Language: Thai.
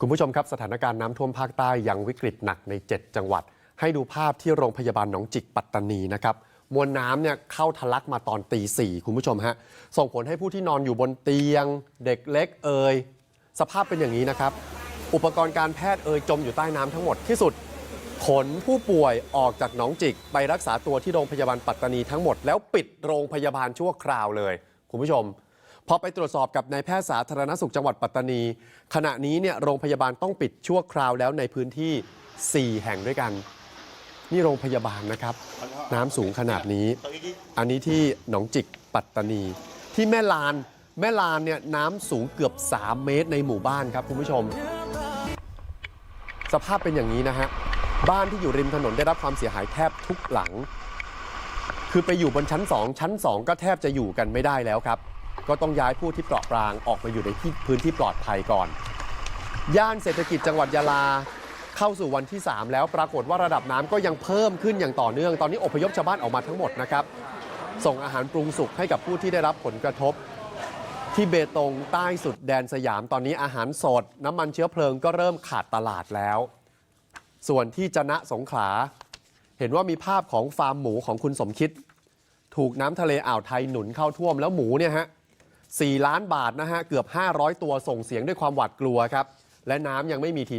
คุณผู้ชมครับสถานการณ์น้ำท่วมภาคใต้ยังวิกฤตหนักใน 7 จังหวัด ให้ดูภาพที่โรงพยาบาลหนองจิกปัตตานีนะครับมวลน้ำเนี่ยเข้าทะลักมาตอนตีสี่คุณผู้ชมฮะส่งผลให้ผู้ที่นอนอยู่บนเตียง เด็กเล็กเอ่ยสภาพเป็นอย่างนี้นะครับ อุปกรณ์การแพทย์เอ่ยจมอยู่ใต้น้ำทั้งหมดที่สุด ขนผู้ป่วยออกจากหนองจิก ไปรักษาตัวที่โรงพยาบาลปัตตานีทั้งหมดแล้วปิดโรงพยาบาลชั่วคราวเลย คุณผู้ชม พอไปตรวจสอบกับนายแพทย์สาธารณสุขจังหวัดปัตตานี ขณะนี้เนี่ยโรงพยาบาลต้องปิดชั่วคราวแล้วในพื้นที่ 4 แห่งด้วยกัน นี่โรงพยาบาลนะครับ น้ำสูงขนาดนี้ อันนี้ที่หนองจิกปัตตานี ที่แม่ลานแม่ลานเนี่ยน้ำสูงเกือบ 3 เมตรในหมู่บ้านครับคุณผู้ชม สภาพเป็นอย่างนี้นะฮะบ้านที่อยู่ริมถนนได้รับความเสียหายแทบทุกหลัง คือไปอยู่บนชั้น2ชั้น2ก็แทบจะอยู่กันไม่ได้แล้วครับ ก็ต้องย้ายผู้ที่เปราะบางออกมาอยู่ในที่พื้นที่ปลอดภัยก่อน ย่านเศรษฐกิจจังหวัดยาลาเข้าสู่วันที่ 3 แล้วปรากฏว่าระดับน้ำก็ยังเพิ่มขึ้นอย่างต่อเนื่อง ตอนนี้อพยพชาวบ้านออกมาทั้งหมดนะครับ ส่งอาหารปรุงสุกให้กับผู้ที่ได้รับผลกระทบ ที่เบตงใต้สุดแดนสยามตอนนี้อาหารสด น้ำมันเชื้อเพลิงก็เริ่มขาดตลาดแล้ว ส่วนที่จะนะสงขลา เห็นว่ามีภาพของฟาร์มหมูของคุณสมคิด ถูกน้ำทะเลอ่าวไทยหนุนเข้าท่วมแล้วหมูเนี่ยฮะ 4 ล้านบาทนะฮะเกือบ 500 ตัวส่งเสียงด้วยความหวาดกลัวครับและน้ำยังไม่มีที